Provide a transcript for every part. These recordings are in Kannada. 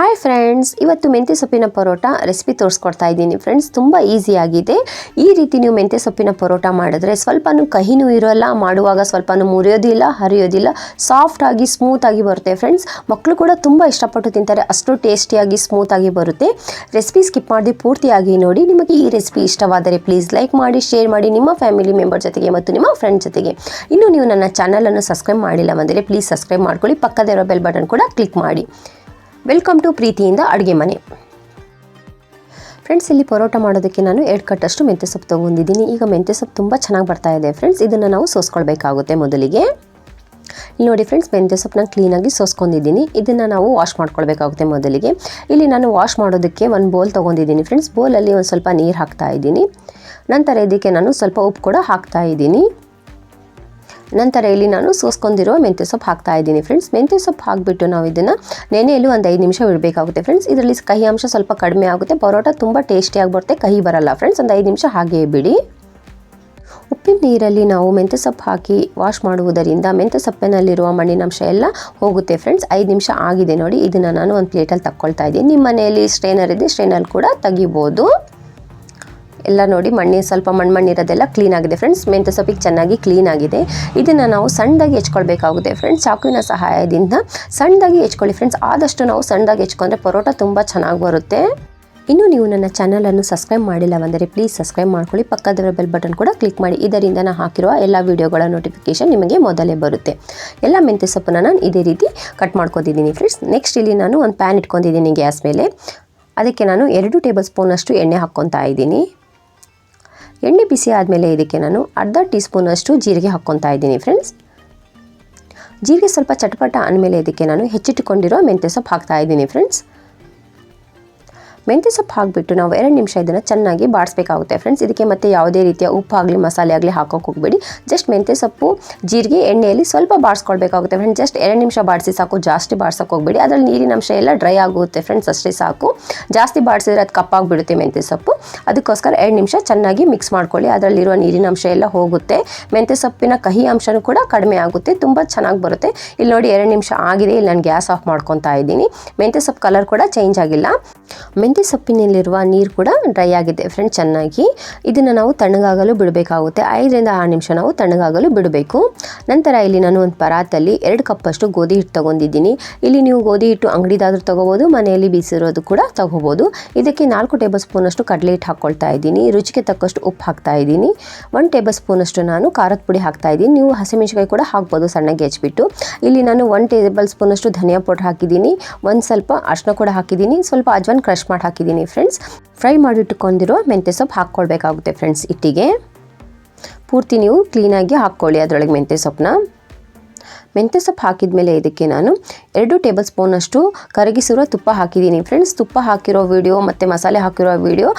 ಹಾಯ್ ಫ್ರೆಂಡ್ಸ್ ಇವತ್ತು ಮೆಂತ್ಯ ಸೊಪ್ಪಿನ ಪರೋಟ ರೆಸಿಪಿ ತೋರಿಸ್ಕೊಡ್ತಾ ಇದ್ದೀನಿ ಫ್ರೆಂಡ್ಸ್ ತುಂಬ ಈಸಿಯಾಗಿದೆ ಈ ರೀತಿ ನೀವು ಮೆಂತ್ಯ ಸೊಪ್ಪಿನ ಪರೋಟ ಮಾಡಿದ್ರೆ ಸ್ವಲ್ಪನೂ ಕಹಿನೂ ಇರೋಲ್ಲ, ಮಾಡುವಾಗ ಸ್ವಲ್ಪನೂ ಮುರಿಯೋದಿಲ್ಲ, ಹರಿಯೋದಿಲ್ಲ ಸಾಫ್ಟಾಗಿ ಸ್ಮೂತಾಗಿ ಬರುತ್ತೆ ಫ್ರೆಂಡ್ಸ್ ಮಕ್ಕಳು ಕೂಡ ತುಂಬ ಇಷ್ಟಪಟ್ಟು ತಿಂತಾರೆ, ಅಷ್ಟು ಟೇಸ್ಟಿಯಾಗಿ ಸ್ಮೂತಾಗಿ ಬರುತ್ತೆ. ರೆಸಿಪಿ ಸ್ಕಿಪ್ ಮಾಡಿ ಪೂರ್ತಿಯಾಗಿ ನೋಡಿ, ನಿಮಗೆ ಈ ರೆಸಿಪಿ ಇಷ್ಟವಾದರೆ ಪ್ಲೀಸ್ ಲೈಕ್ ಮಾಡಿ ಶೇರ್ ಮಾಡಿ ನಿಮ್ಮ ಫ್ಯಾಮಿಲಿ ಮೆಂಬರ್ ಜೊತೆಗೆ ಮತ್ತು ನಿಮ್ಮ ಫ್ರೆಂಡ್ ಜೊತೆಗೆ. ಇನ್ನು ನೀವು ನನ್ನ ಚಾನಲನ್ನು ಸಬ್ಸ್ಕ್ರೈಬ್ ಮಾಡಿಲ್ಲ ಅಂದರೆ ಪ್ಲೀಸ್ ಸಬ್ಸ್ಕ್ರೈಬ್ ಮಾಡ್ಕೊಳ್ಳಿ, ಪಕ್ಕದಲ್ಲಿರೋ ಬೆಲ್ ಬಟನ್ ಕೂಡ ಕ್ಲಿಕ್ ಮಾಡಿ. ವೆಲ್ಕಮ್ ಟು ಪ್ರೀತಿಯಿಂದ ಅಡುಗೆ ಮನೆ. ಫ್ರೆಂಡ್ಸ್, ಇಲ್ಲಿ ಪರೋಟ ಮಾಡೋದಕ್ಕೆ ನಾನು ಎರಡು ಕಟ್ಟಷ್ಟು ಮೆಂತ್ಯ ಸೊಪ್ಪು ತೊಗೊಂಡಿದ್ದೀನಿ. ಈಗ ಮೆಂತ್ಯ ಸೊಪ್ಪು ತುಂಬ ಚೆನ್ನಾಗಿ ಬರ್ತಾ ಇದೆ ಫ್ರೆಂಡ್ಸ್. ಇದನ್ನು ನಾವು ಸೋಸ್ಕೊಳ್ಬೇಕಾಗುತ್ತೆ ಮೊದಲಿಗೆ. ಇಲ್ಲಿ ನೋಡಿ ಫ್ರೆಂಡ್ಸ್, ಮೆಂತ್ಯ ನಾನು ಕ್ಲೀನಾಗಿ ಸೋಸ್ಕೊಂಡಿದ್ದೀನಿ. ಇದನ್ನು ನಾವು ವಾಶ್ ಮಾಡ್ಕೊಳ್ಬೇಕಾಗುತ್ತೆ ಮೊದಲಿಗೆ. ಇಲ್ಲಿ ನಾನು ವಾಶ್ ಮಾಡೋದಕ್ಕೆ ಒಂದು ಬೋಲ್ ತೊಗೊಂಡಿದ್ದೀನಿ ಫ್ರೆಂಡ್ಸ್. ಬೋಲಲ್ಲಿ ಒಂದು ಸ್ವಲ್ಪ ನೀರು ಹಾಕ್ತಾ ಇದ್ದೀನಿ. ನಂತರ ಇದಕ್ಕೆ ನಾನು ಸ್ವಲ್ಪ ಉಪ್ಪು ಕೂಡ ಹಾಕ್ತಾ ಇದ್ದೀನಿ. ನಂತರ ಇಲ್ಲಿ ನಾನು ಸೋಸ್ಕೊಂಡಿರೋ ಮೆಂತ್ಯ ಸೊಪ್ಪು ಹಾಕ್ತಾ ಇದ್ದೀನಿ ಫ್ರೆಂಡ್ಸ್ ಮೆಂತ್ಯ ಸೊಪ್ಪು ಹಾಕಿಬಿಟ್ಟು ನಾವು ಇದನ್ನು ನೆನೆಯಲು ಒಂದು ಐದು ನಿಮಿಷ ಇಡಬೇಕಾಗುತ್ತೆ ಫ್ರೆಂಡ್ಸ್ ಇದರಲ್ಲಿ ಕಹಿ ಅಂಶ ಸ್ವಲ್ಪ ಕಡಿಮೆ ಆಗುತ್ತೆ. ಪರೋಟ ತುಂಬ ಟೇಸ್ಟಿಯಾಗಿ ಬರುತ್ತೆ. ಕಹಿ ಬರಲ್ಲ ಫ್ರೆಂಡ್ಸ್ ಒಂದು ಐದು ನಿಮಿಷ ಹಾಗೇ ಬಿಡಿ. ಉಪ್ಪಿನ ನೀರಲ್ಲಿ ನಾವು ಮೆಂತ್ಯ ಸೊಪ್ಪು ಹಾಕಿ ವಾಶ್ ಮಾಡುವುದರಿಂದ ಮೆಂತ್ಯ ಸೊಪ್ಪಿನಲ್ಲಿರುವ ಮಣ್ಣಿನಂಶ ಎಲ್ಲ ಹೋಗುತ್ತೆ ಫ್ರೆಂಡ್ಸ್ ಐದು ನಿಮಿಷ ಆಗಿದೆ ನೋಡಿ. ಇದನ್ನು ನಾನು ಒಂದು ಪ್ಲೇಟಲ್ಲಿ ತಕ್ಕೊಳ್ತಾ ಇದ್ದೀನಿ. ನಿಮ್ಮ ಮನೆಯಲ್ಲಿ ಸ್ಟ್ರೈನರ್ ಇದೆ ಸ್ಟ್ರೈನಲ್ಲಿ ಕೂಡ ತೆಗಿಬೋದು. ಎಲ್ಲ ನೋಡಿ ಮಣ್ಣಿ ಸ್ವಲ್ಪ ಮಣ್ಣು ಇರೋದೆಲ್ಲ ಕ್ಲೀನ್ ಆಗಿದೆ ಫ್ರೆಂಡ್ಸ್ ಮೆಂತ್ಯ ಸೊಪ್ಪಿಗೆ ಚೆನ್ನಾಗಿ ಕ್ಲೀನ್ ಆಗಿದೆ. ಇದನ್ನು ನಾವು ಸಣ್ಣದಾಗಿ ಹೆಚ್ಕೊಳ್ಬೇಕಾಗುತ್ತೆ ಫ್ರೆಂಡ್ಸ್ ಚಾಕುವಿನ ಸಹಾಯದಿಂದ ಸಣ್ಣದಾಗಿ ಹೆಚ್ಕೊಳ್ಳಿ ಫ್ರೆಂಡ್ಸ್ ಆದಷ್ಟು ನಾವು ಸಣ್ಣದಾಗಿ ಹೆಚ್ಕೊಂಡ್ರೆ ಪರೋಟ ತುಂಬ ಚೆನ್ನಾಗಿ ಬರುತ್ತೆ. ಇನ್ನು ನೀವು ನನ್ನ ಚಾನಲನ್ನು ಸಬ್ಸ್ಕ್ರೈಬ್ ಮಾಡಿಲ್ಲವೆಂದರೆ ಪ್ಲೀಸ್ ಸಬ್ಸ್ಕ್ರೈಬ್ ಮಾಡ್ಕೊಳ್ಳಿ. ಪಕ್ಕದ ಬೆಲ್ ಬಟನ್ ಕೂಡ ಕ್ಲಿಕ್ ಮಾಡಿ. ಇದರಿಂದ ನಾನು ಹಾಕಿರುವ ಎಲ್ಲ ವೀಡಿಯೋಗಳ ನೋಟಿಫಿಕೇಶನ್ ನಿಮಗೆ ಮೊದಲೇ ಬರುತ್ತೆ. ಎಲ್ಲ ಮೆಂತ್ಯ ಸೊಪ್ಪನ್ನು ನಾನು ಇದೇ ರೀತಿ ಕಟ್ ಮಾಡ್ಕೊತಿದ್ದೀನಿ ಫ್ರೆಂಡ್ಸ್ ನೆಕ್ಸ್ಟ್ ಇಲ್ಲಿ ನಾನು ಒಂದು ಪ್ಯಾನ್ ಇಟ್ಕೊಂಡಿದ್ದೀನಿ ಗ್ಯಾಸ್ ಮೇಲೆ. ಅದಕ್ಕೆ ನಾನು ಎರಡು ಟೇಬಲ್ ಸ್ಪೂನಷ್ಟು ಎಣ್ಣೆ ಹಾಕ್ಕೊತಾ ಇದ್ದೀನಿ. ಎಣ್ಣೆ ಬಿಸಿ ಆದಮೇಲೆ ಇದಕ್ಕೆ ನಾನು ಅರ್ಧ ಟೀ ಸ್ಪೂನಷ್ಟು ಜೀರಿಗೆ ಹಾಕ್ಕೊತಾ ಇದ್ದೀನಿ ಫ್ರೆಂಡ್ಸ್ ಜೀರಿಗೆ ಸ್ವಲ್ಪ ಚಟಪಟ ಅಂದಮೇಲೆ ಇದಕ್ಕೆ ನಾನು ಹೆಚ್ಚಿಟ್ಟುಕೊಂಡಿರೋ ಮೆಂತ್ಯ ಸೊಪ್ಪು ಹಾಕ್ತಾ ಇದ್ದೀನಿ ಫ್ರೆಂಡ್ಸ್ ಮೆಂತ್ಯ ಸೊಪ್ಪು ಹಾಕಿಬಿಟ್ಟು ನಾವು ಎರಡು ನಿಮಿಷ ಇದನ್ನು ಚೆನ್ನಾಗಿ ಬಾಡಿಸ್ಬೇಕಾಗುತ್ತೆ ಫ್ರೆಂಡ್ಸ್ ಇದಕ್ಕೆ ಮತ್ತೆ ಯಾವುದೇ ರೀತಿಯ ಉಪ್ಪು ಆಗಲಿ, ಮಸಾಲೆ ಆಗಲಿ ಹಾಕೋಕೆ ಹೋಗಬೇಡಿ. ಜಸ್ಟ್ ಮೆಂತ್ಯ ಸೊಪ್ಪು, ಜೀರಿಗೆ, ಎಣ್ಣೆಯಲ್ಲಿ ಸ್ವಲ್ಪ ಬಾಡಿಸ್ಕೊಳ್ಬೇಕಾಗುತ್ತೆ ಫ್ರೆಂಡ್ಸ್ ಜಸ್ಟ್ ಎರಡು ನಿಮಿಷ ಬಾಡಿಸಿ ಸಾಕು, ಜಾಸ್ತಿ ಬಾಡ್ಸೋಕೆ ಹೋಗಬೇಡಿ. ಅದರಲ್ಲಿ ನೀರಿನ ಅಂಶ ಎಲ್ಲ ಡ್ರೈ ಆಗುತ್ತೆ ಫ್ರೆಂಡ್ಸ್ ಅಷ್ಟೇ ಸಾಕು. ಜಾಸ್ತಿ ಬಾಡಿಸಿದ್ರೆ ಅದು ಕಪ್ಪಾಗಿಬಿಡುತ್ತೆ ಮೆಂತ್ಯ ಸೊಪ್ಪು. ಅದಕ್ಕೋಸ್ಕರ ಎರಡು ನಿಮಿಷ ಚೆನ್ನಾಗಿ ಮಿಕ್ಸ್ ಮಾಡ್ಕೊಳ್ಳಿ. ಅದರಲ್ಲಿರುವ ನೀರಿನ ಅಂಶ ಎಲ್ಲ ಹೋಗುತ್ತೆ. ಮೆಂತ್ಯ ಸೊಪ್ಪಿನ ಕಹಿ ಅಂಶನೂ ಕೂಡ ಕಡಿಮೆ ಆಗುತ್ತೆ, ತುಂಬ ಚೆನ್ನಾಗಿ ಬರುತ್ತೆ. ಇಲ್ಲಿ ನೋಡಿ ಎರಡು ನಿಮಿಷ ಆಗಿದೆ, ಇಲ್ಲಿ ನಾನು ಗ್ಯಾಸ್ ಆಫ್ ಮಾಡ್ಕೊತಾ ಇದ್ದೀನಿ. ಮೆಂತ್ಯ ಸೊಪ್ಪು ಕಲರ್ ಕೂಡ ಚೇಂಜ್ ಆಗಿಲ್ಲ. ಮೆಂತ್ಯ ಸೊಪ್ಪಿನಲ್ಲಿರುವ ನೀರು ಕೂಡ ಡ್ರೈ ಆಗಿದೆ ಫ್ರೆಂಡ್ಸ್ ಚೆನ್ನಾಗಿ. ಇದನ್ನು ನಾವು ತಣ್ಣಗಾಗಲು ಬಿಡಬೇಕಾಗುತ್ತೆ. ಐದರಿಂದ ಆರು ನಿಮಿಷ ನಾವು ತಣ್ಣಗಾಗಲು ಬಿಡಬೇಕು. ನಂತರ ಇಲ್ಲಿ ನಾನು ಒಂದು ಪರಾತಲ್ಲಿ ಎರಡು ಕಪ್ಪಷ್ಟು ಗೋಧಿ ಹಿಟ್ಟು ತೊಗೊಂಡಿದ್ದೀನಿ. ಇಲ್ಲಿ ನೀವು ಗೋಧಿ ಹಿಟ್ಟು ಅಂಗಡಿದಾದ್ರೂ ತೊಗೋಬೋದು, ಮನೆಯಲ್ಲಿ ಬೀಸಿರೋದು ಕೂಡ ತೊಗೋಬೋದು. ಇದಕ್ಕೆ ನಾಲ್ಕು ಟೇಬಲ್ ಸ್ಪೂನಷ್ಟು ಕಡಲೆ ಹಿಟ್ಟು ಹಾಕ್ಕೊಳ್ತಾ ಇದ್ದೀನಿ. ರುಚಿಗೆ ತಕ್ಕಷ್ಟು ಉಪ್ಪು ಹಾಕ್ತಾ ಇದ್ದೀನಿ. ಒನ್ ಟೇಬಲ್ ಸ್ಪೂನಷ್ಟು ನಾನು ಖಾರದ ಪುಡಿ ಹಾಕ್ತಾ ಇದ್ದೀನಿ. ನೀವು ಹಸಿಮೆಣಸಿಕಾಯಿ ಕೂಡ ಹಾಕ್ಬೋದು ಸಣ್ಣಗೆ ಹೆಚ್ಚಿಬಿಟ್ಟು ಇಲ್ಲಿ ನಾನು ಒನ್ ಟೇಬಲ್ ಸ್ಪೂನಷ್ಟು ಧನಿಯಾ ಪೌಡ್ರ್ ಹಾಕಿದ್ದೀನಿ. ಒಂದು ಸ್ವಲ್ಪ ಅರ್ಶಿನ ಕೂಡ ಹಾಕಿದ್ದೀನಿ. ಸ್ವಲ್ಪ ಅಜ್ವಾನ್ ಕ್ರಷ್ ಮಾಡಿ ಹಾಕಿದ್ದೀನಿ ಫ್ರೆಂಡ್ಸ್ ಫ್ರೈ ಮಾಡಿಟ್ಕೊಂಡಿರೋ ಮೆಂತ್ಯ ಸೊಪ್ಪು ಹಾಕ್ಕೊಳ್ಬೇಕಾಗುತ್ತೆ ಫ್ರೆಂಡ್ಸ್ ಇಟ್ಟಿಗೆ. ಪೂರ್ತಿ ನೀವು ಕ್ಲೀನಾಗಿ ಹಾಕ್ಕೊಳ್ಳಿ ಅದರೊಳಗೆ ಮೆಂತ್ಯ ಸೊಪ್ಪನ್ನ. ಮೆಂತ್ಯ ಸೊಪ್ಪು ಹಾಕಿದ ಮೇಲೆ ಇದಕ್ಕೆ ನಾನು ಎರಡು ಟೇಬಲ್ ಸ್ಪೂನಷ್ಟು ಕರಗಿಸಿರೋ ತುಪ್ಪ ಹಾಕಿದ್ದೀನಿ. ಫ್ರೆಂಡ್ಸ್ ತುಪ್ಪ ಹಾಕಿರೋ ವಿಡಿಯೋ ಮತ್ತು ಮಸಾಲೆ ಹಾಕಿರೋ ವಿಡಿಯೋ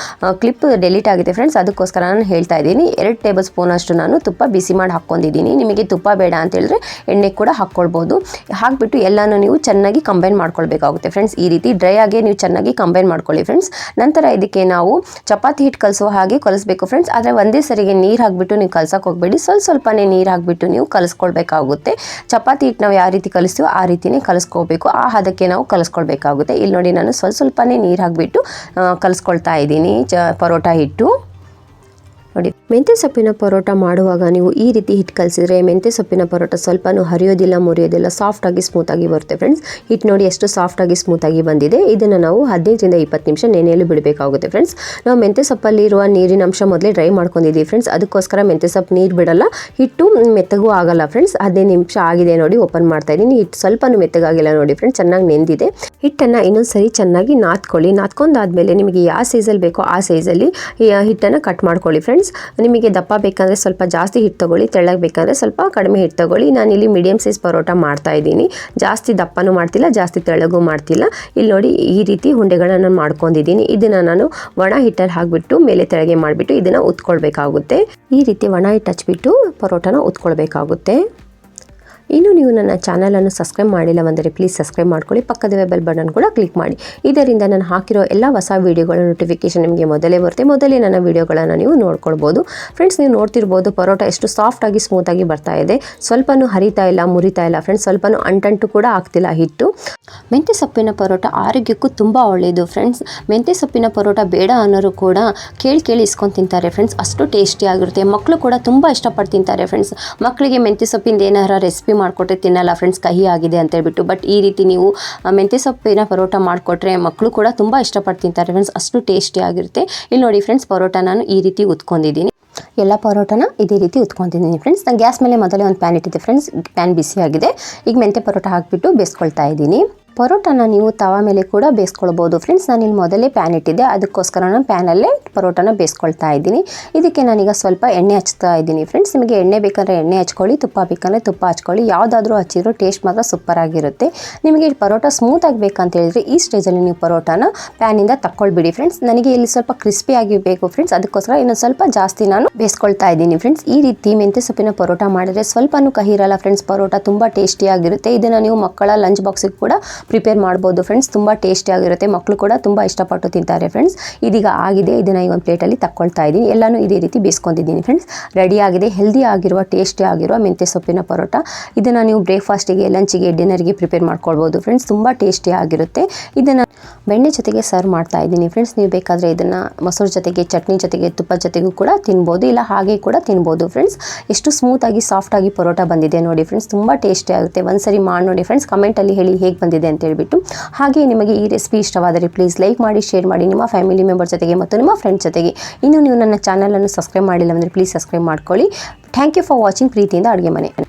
ಕ್ಲಿಪ್ ಡೆಲೀಟ್ ಆಗಿದೆ ಫ್ರೆಂಡ್ಸ್ ಅದಕ್ಕೋಸ್ಕರ ನಾನು ಹೇಳ್ತಾ ಇದ್ದೀನಿ, ಎರಡು ಟೇಬಲ್ ಸ್ಪೂನಷ್ಟು ನಾನು ತುಪ್ಪ ಬಿಸಿ ಮಾಡಿ ಹಾಕ್ಕೊಂಡಿದ್ದೀನಿ. ನಿಮಗೆ ತುಪ್ಪ ಬೇಡ ಅಂತ ಹೇಳಿದ್ರೆ ಎಣ್ಣೆ ಕೂಡ ಹಾಕ್ಕೊಳ್ಬೋದು. ಹಾಕಿಬಿಟ್ಟು ಎಲ್ಲನೂ ನೀವು ಚೆನ್ನಾಗಿ ಕಂಬೈನ್ ಮಾಡ್ಕೊಳ್ಬೇಕಾಗುತ್ತೆ ಫ್ರೆಂಡ್ಸ್ ಈ ರೀತಿ ಡ್ರೈ ಆಗಿ ನೀವು ಚೆನ್ನಾಗಿ ಕಂಬೈನ್ ಮಾಡ್ಕೊಳ್ಳಿ ಫ್ರೆಂಡ್ಸ್ ನಂತರ ಇದಕ್ಕೆ ನಾವು ಚಪಾತಿ ಹಿಟ್ಟು ಕಲಸೋ ಹಾಗೆ ಕಲಿಸ್ಬೇಕು ಫ್ರೆಂಡ್ಸ್ ಆದರೆ ಒಂದೇ ಸರಿಗೆ ನೀರು ಹಾಕಿಬಿಟ್ಟು ನೀವು ಕಲ್ಸೋಕೆ ಹೋಗಬೇಡಿ. ಸ್ವಲ್ಪ ಸ್ವಲ್ಪನೇ ನೀರು ಹಾಕಿಬಿಟ್ಟು ನೀವು ಕಲಿಸ್ಕೊಳ್ಬೇಕಾಗುತ್ತೆ. ಚಪಾತಿ ಹಿಟ್ಟು ನಾವು ಯಾವ ರೀತಿ ಕಲಿಸ್ತೀವೋ ಆ ರೀತಿಯೇ ಕಲಿಸ್ಕೋಬೇಕು. ಆ ಹದಕ್ಕೆ ನಾವು ಕಲಿಸ್ಕೊಳ್ಬೇಕಾಗುತ್ತೆ. ಇಲ್ಲಿ ನೋಡಿ ನಾನು ಸ್ವಲ್ಪ ಸ್ವಲ್ಪನೇ ನೀರು ಹಾಕಿಬಿಟ್ಟು ಕಲಿಸ್ಕೊಳ್ತಾ ಇದ್ದೀನಿ. ಚ, ಪರೋಟ ಹಿಟ್ಟು. ನೋಡಿ, ಮೆಂತ್ಯ ಸೊಪ್ಪಿನ ಪರೋಟ ಮಾಡುವಾಗ ನೀವು ಈ ರೀತಿ ಹಿಟ್ಟು ಕಲಿಸಿದ್ರೆ ಮೆಂತ್ಯ ಸೊಪ್ಪಿನ ಪರೋಟ ಸ್ವಲ್ಪನೂ ಹರಿಯೋದಿಲ್ಲ, ಮುರಿಯೋದಿಲ್ಲ ಸಾಫ್ಟಾಗಿ ಸ್ಮೂತಾಗಿ ಬರುತ್ತೆ ಫ್ರೆಂಡ್ಸ್ ಹಿಟ್ಟು ನೋಡಿ ಎಷ್ಟು ಸಾಫ್ಟಾಗಿ ಸ್ಮೂತಾಗಿ ಬಂದಿದೆ. ಇದನ್ನು ನಾವು ಹದಿನೈದರಿಂದ ಇಪ್ಪತ್ತು ನಿಮಿಷ ನೆನೆಯಲು ಬಿಡಬೇಕಾಗುತ್ತೆ ಫ್ರೆಂಡ್ಸ್ ನಾವು ಮೆಂತ್ಯ ಸೊಪ್ಪಲ್ಲಿ ಇರುವ ನೀರಿನ ಅಂಶ ಮೊದಲೇ ಡ್ರೈ ಮಾಡ್ಕೊಂಡಿದ್ದೀವಿ ಫ್ರೆಂಡ್ಸ್ ಅದಕ್ಕೋಸ್ಕರ ಮೆಂತ್ಯ ಸೊಪ್ಪು ನೀರು ಬಿಡಲ್ಲ. ಹಿಟ್ಟು ಮೆತ್ತಗೂ ಆಗಲ್ಲ ಫ್ರೆಂಡ್ಸ್ ಹದಿನೈದು ನಿಮಿಷ ಆಗಿದೆ ನೋಡಿ ಓಪನ್ ಮಾಡ್ತಾ ಇದ್ದೀನಿ. ಹಿಟ್ಟು ಸ್ವಲ್ಪನೂ ಮೆತ್ತಗಾಗಿಲ್ಲ ನೋಡಿ ಫ್ರೆಂಡ್ಸ್ ಚೆನ್ನಾಗಿ ನೆಂದಿದೆ. ಹಿಟ್ಟನ್ನು ಇನ್ನೊಂದು ಸರಿ ಚೆನ್ನಾಗಿ ನಾದ್ಕೊಳ್ಳಿ. ನಾದ್ಕೊಂಡಾದ್ಮೇಲೆ ನಿಮಗೆ ಯಾವ ಸೈಜಲ್ಲಿ ಬೇಕೋ ಆ ಸೈಜಲ್ಲಿ ಹಿಟ್ಟನ್ನು ಕಟ್ ಮಾಡ್ಕೊಳ್ಳಿ ಫ್ರೆಂಡ್ಸ್ ನಿಮಗೆ ದಪ್ಪ ಬೇಕಂದರೆ ಸ್ವಲ್ಪ ಜಾಸ್ತಿ ಹಿಟ್ಟು ತೊಗೊಳ್ಳಿ, ತೆಳ್ಳಗೆ ಬೇಕಂದರೆ ಸ್ವಲ್ಪ ಕಡಿಮೆ ಹಿಟ್ಟು ತೊಗೊಳ್ಳಿ. ಇಲ್ಲಿ ಮೀಡಿಯಮ್ ಸೈಜ್ ಪರೋಟ ಮಾಡ್ತಾ ಇದ್ದೀನಿ. ಜಾಸ್ತಿ ದಪ್ಪನೂ ಮಾಡ್ತಿಲ್ಲ, ಜಾಸ್ತಿ ತೆಳ್ಳಗೂ ಮಾಡ್ತಿಲ್ಲ. ಇಲ್ಲಿ ನೋಡಿ ಈ ರೀತಿ ಉಂಡೆಗಳನ್ನು ಮಾಡ್ಕೊಂಡಿದ್ದೀನಿ. ಇದನ್ನು ನಾನು ಒಣ ಹಿಟ್ಟಲ್ಲಿ ಹಾಕಿಬಿಟ್ಟು ಮೇಲೆ ತೆಳಗೆ ಮಾಡಿಬಿಟ್ಟು ಇದನ್ನು ಉತ್ಕೊಳ್ಬೇಕಾಗುತ್ತೆ. ಈ ರೀತಿ ಒಣ ಹಿಟ್ಟು ಹಚ್ಬಿಟ್ಟು ಪರೋಟನ ಉತ್ಕೊಳ್ಬೇಕಾಗುತ್ತೆ. ಇನ್ನು ನೀವು ನನ್ನ ಚಾನಲನ್ನು ಸಬ್ಸ್ಕ್ರೈಬ್ ಮಾಡಿಲ್ಲವೆಂದರೆ ಪ್ಲೀಸ್ ಸಬ್ಸ್ಕ್ರೈಬ್ ಮಾಡ್ಕೊಳ್ಳಿ. ಪಕ್ಕದ ಬೆಲ್ ಬಟನ್ ಕೂಡ ಕ್ಲಿಕ್ ಮಾಡಿ. ಇದರಿಂದ ನಾನು ಹಾಕಿರೋ ಎಲ್ಲ ಹೊಸ ವೀಡಿಯೋಗಳ ನೋಟಿಫಿಕೇಶನ್ ನಿಮಗೆ ಮೊದಲೇ ಬರುತ್ತೆ. ಮೊದಲೇ ನನ್ನ ವೀಡಿಯೋಗಳನ್ನು ನೀವು ನೋಡ್ಕೊಳ್ಬೋದು. ಫ್ರೆಂಡ್ಸ್ ನೀವು ನೋಡ್ತಿರ್ಬೋದು ಪರೋಟ ಎಷ್ಟು ಸಾಫ್ಟಾಗಿ ಸ್ಮೂತಾಗಿ ಬರ್ತಾ ಇದೆ. ಸ್ವಲ್ಪನೂ ಹರಿತಾ ಇಲ್ಲ, ಮುರಿತಾ ಇಲ್ಲ. ಫ್ರೆಂಡ್ಸ್ ಸ್ವಲ್ಪನೂ ಅಂಟಂಟು ಕೂಡ ಆಗ್ತಿಲ್ಲ ಹಿಟ್ಟು. ಮೆಂತ್ಯ ಸೊಪ್ಪಿನ ಪರೋಟ ಆರೋಗ್ಯಕ್ಕೂ ತುಂಬ ಒಳ್ಳೆಯದು ಫ್ರೆಂಡ್ಸ್ ಮೆಂತ್ಯ ಸೊಪ್ಪಿನ ಪರೋಟ ಬೇಡ ಅನ್ನೋರು ಕೂಡ ಕೇಳಿ ಕೇಳಿ ಇಸ್ಕೊಂಡು ತಿಂತಾರೆ. ಫ್ರೆಂಡ್ಸ್ ಅಷ್ಟು ಟೇಸ್ಟಿ ಆಗಿರುತ್ತೆ. ಮಕ್ಕಳು ಕೂಡ ತುಂಬ ಇಷ್ಟಪಟ್ಟು ತಿಂತಾರೆ. ಫ್ರೆಂಡ್ಸ್ ಮಕ್ಕಳಿಗೆ ಮೆಂತ್ಯ ಸೊಪ್ಪಿಂದ ಏನಾರ ರೆಸಿಪಿ ಮಾಡಿಕೊಟ್ರೆ ತಿನ್ನಲ್ಲ ಫ್ರೆಂಡ್ಸ್ ಕಹಿ ಆಗಿದೆ ಅಂತ ಹೇಳ್ಬಿಟ್ಟು. ಬಟ್ ಈ ರೀತಿ ನೀವು ಮೆಂತ್ಯ ಸೊಪ್ಪಿನ ಪರೋಟ ಮಾಡಿಕೊಟ್ರೆ ಮಕ್ಕಳು ಕೂಡ ತುಂಬ ಇಷ್ಟಪಟ್ಟು ತಿಂತಾರೆ ಫ್ರೆಂಡ್ಸ್ ಅಷ್ಟು ಟೇಸ್ಟಿ ಆಗಿರುತ್ತೆ. ಇಲ್ಲಿ ನೋಡಿ ಫ್ರೆಂಡ್ಸ್ ಪರೋಟ ನಾನು ಈ ರೀತಿ ಉತ್ಕೊಂಡಿದ್ದೀನಿ. ಎಲ್ಲ ಪರೋಟನ ಇದೇ ರೀತಿ ಉತ್ಕೊತಿದ್ದೀನಿ ಫ್ರೆಂಡ್ಸ್ ನಾನು ಗ್ಯಾಸ್ ಮೇಲೆ ಮೊದಲೇ ಒಂದು ಪ್ಯಾನ್ ಇಟ್ಟಿದ್ದೆ ಫ್ರೆಂಡ್ಸ್ ಪ್ಯಾನ್ ಬಿಸಿಯಾಗಿದೆ. ಈಗ ಮೆಂತ್ಯ ಪರೋಟ ಹಾಕಿಬಿಟ್ಟು ಬೇಸ್ಕೊಳ್ತಾ ಇದ್ದೀನಿ. ಪರೋಟನ ನೀವು ತವ ಮೇಲೆ ಕೂಡ ಬೇಯಿಸ್ಕೊಳ್ಬೋದು. ಫ್ರೆಂಡ್ಸ್ ನಾನು ಇಲ್ಲಿ ಮೊದಲೇ ಪ್ಯಾನ್ ಇಟ್ಟಿದ್ದೆ. ಅದಕ್ಕೋಸ್ಕರ ನಾನು ಪ್ಯಾನಲ್ಲೇ ಪರೋಟನ ಬೇಯಿಸ್ಕೊಳ್ತಾ ಇದ್ದೀನಿ. ಇದಕ್ಕೆ ನಾನೀಗ ಸ್ವಲ್ಪ ಎಣ್ಣೆ ಹಚ್ತಾ ಇದ್ದೀನಿ. ಫ್ರೆಂಡ್ಸ್ ನಿಮಗೆ ಎಣ್ಣೆ ಬೇಕಂದರೆ ಎಣ್ಣೆ ಹಚ್ಕೊಳ್ಳಿ, ತುಪ್ಪ ಬೇಕಂದರೆ ತುಪ್ಪ ಹಚ್ಕೊಳ್ಳಿ. ಯಾವುದಾದ್ರೂ ಹಚ್ಚಿದ್ರೂ ಟೇಸ್ಟ್ ಮಾತ್ರ ಸೂಪರ್ ಆಗಿರುತ್ತೆ. ನಿಮಗೆ ಪರೋಟ ಸ್ಮೂತ್ ಆಗಬೇಕಂತ ಹೇಳಿದ್ರೆ ಈ ಸ್ಟೇಜಲ್ಲಿ ನೀವು ಪರೋಟನ ಪ್ಯಾನಿಂದ ತಕ್ಕೊಳ್ಬಿಡಿ. ಫ್ರೆಂಡ್ಸ್ ನನಗೆ ಇಲ್ಲಿ ಸ್ವಲ್ಪ ಕ್ರಿಸ್ಪಿ ಆಗಿ ಬೇಕು. ಫ್ರೆಂಡ್ಸ್ ಅದಕ್ಕೋಸ್ಕರ ಇನ್ನೊಂದು ಸ್ವಲ್ಪ ಜಾಸ್ತಿ ನಾನು ಬೇಯಿಸ್ಕೊಳ್ತಾ ಇದ್ದೀನಿ. ಫ್ರೆಂಡ್ಸ್ ಈ ರೀತಿ ಮೆಂತ್ಯ ಸೊಪ್ಪಿನ ಪರೋಟ ಮಾಡಿದ್ರೆ ಸ್ವಲ್ಪನೂ ಕಹಿ ಇರಲ್ಲ. ಫ್ರೆಂಡ್ಸ್ ಪರೋಟ ತುಂಬ ಟೇಸ್ಟಿಯಾಗಿರುತ್ತೆ ಇದನ್ನು ನೀವು ಮಕ್ಕಳ ಲಂಚ್ ಬಾಕ್ಸಿಗೆ ಕೂಡ ಪ್ರಿಪೇರ್ ಮಾಡ್ಬೋದು ಫ್ರೆಂಡ್ಸ್ ತುಂಬ ಟೇಸ್ಟಿ ಆಗಿರುತ್ತೆ. ಮಕ್ಕಳು ಕೂಡ ತುಂಬ ಇಷ್ಟಪಟ್ಟು ತಿಂತಾರೆ ಫ್ರೆಂಡ್ಸ್ ಇದೀಗ ಆಗಿದೆ. ಇದನ್ನು ಈ ಒಂದು ಪ್ಲೇಟಲ್ಲಿ ತಕ್ಕೊಳ್ತಾ ಇದ್ದೀನಿ. ಎಲ್ಲನೂ ಇದೇ ರೀತಿ ಬೇಯಿಸ್ಕೊಂಡಿದ್ದೀನಿ ಫ್ರೆಂಡ್ಸ್ ರೆಡಿ ಆಗಿದೆ. ಹೆಲ್ದಿ ಆಗಿರುವ ಟೇಸ್ಟಿ ಆಗಿರುವ ಮೆಂತ್ಯ ಸೊಪ್ಪಿನ ಪರೋಟ. ಇದನ್ನು ನೀವು ಬ್ರೇಕ್ಫಾಸ್ಟಿಗೆ ಲಂಚಿಗೆ ಡಿನ್ನರ್ಗೆ ಪ್ರಿಪೇರ್ ಮಾಡ್ಕೊಳ್ಬೋದು ಫ್ರೆಂಡ್ಸ್ ತುಂಬ ಟೇಸ್ಟಿ ಆಗಿರುತ್ತೆ. ಇದನ್ನು ಬೆಣ್ಣೆ ಜೊತೆಗೆ ಸರ್ವ್ ಮಾಡ್ತಾ ಇದ್ದೀನಿ. ಫ್ರೆಂಡ್ಸ್ ನೀವು ಬೇಕಾದರೆ ಇದನ್ನು ಮೊಸರು ಜೊತೆಗೆ, ಚಟ್ನಿ ಜೊತೆಗೆ, ತುಪ್ಪ ಜೊತೆಗೂ ಕೂಡ ತಿನ್ಬೋದು, ಇಲ್ಲ ಹಾಗೆ ಕೂಡ ತಿನ್ಬೋದು ಫ್ರೆಂಡ್ಸ್ ಎಷ್ಟು ಸ್ಮೂತಾಗಿ ಸಾಫ್ಟಾಗಿ ಪರೋಟ ಬಂದಿದೆ ನೋಡಿ ಫ್ರೆಂಡ್ಸ್ ತುಂಬ ಟೇಸ್ಟಿ ಆಗುತ್ತೆ. ಒಂದ್ಸರಿ ಮಾಡಿ ನೋಡಿ ಫ್ರೆಂಡ್ಸ್ ಕಮೆಂಟಲ್ಲಿ ಹೇಳಿ ಹೇಗೆ ಬಂದಿದೆ ಅಂತ ಹೇಳ್ಬಿಟ್ಟು. ಹಾಗೆ ನಿಮಗೆ ಈ ರೆಸಿಪಿ ಇಷ್ಟವಾದರೆ ಪ್ಲೀಸ್ ಲೈಕ್ ಮಾಡಿ ಶೇರ್ ಮಾಡಿ ನಿಮ್ಮ ಫ್ಯಾಮಿಲಿ ಮೆಂಬರ್ ಜೊತೆಗೆ ಮತ್ತು ನಿಮ್ಮ ಫ್ರೆಂಡ್ಸ್ ಜೊತೆಗೆ. ಇನ್ನು ನೀವು ನನ್ನ ಚಾನಲನ್ನು ಸಬ್ಸ್ಕ್ರೈಬ್ ಮಾಡಿಲ್ಲ ಅಂದರೆ ಪ್ಲೀಸ್ ಸಬ್ಸ್ಕ್ರೈಬ್ ಮಾಡ್ಕೊಳ್ಳಿ. ಥ್ಯಾಂಕ್ ಯು ಫಾರ್ ವಾಚಿಂಗ್ ಪ್ರೀತಿಯಿಂದ ಅಡುಗೆ ಮನೆ.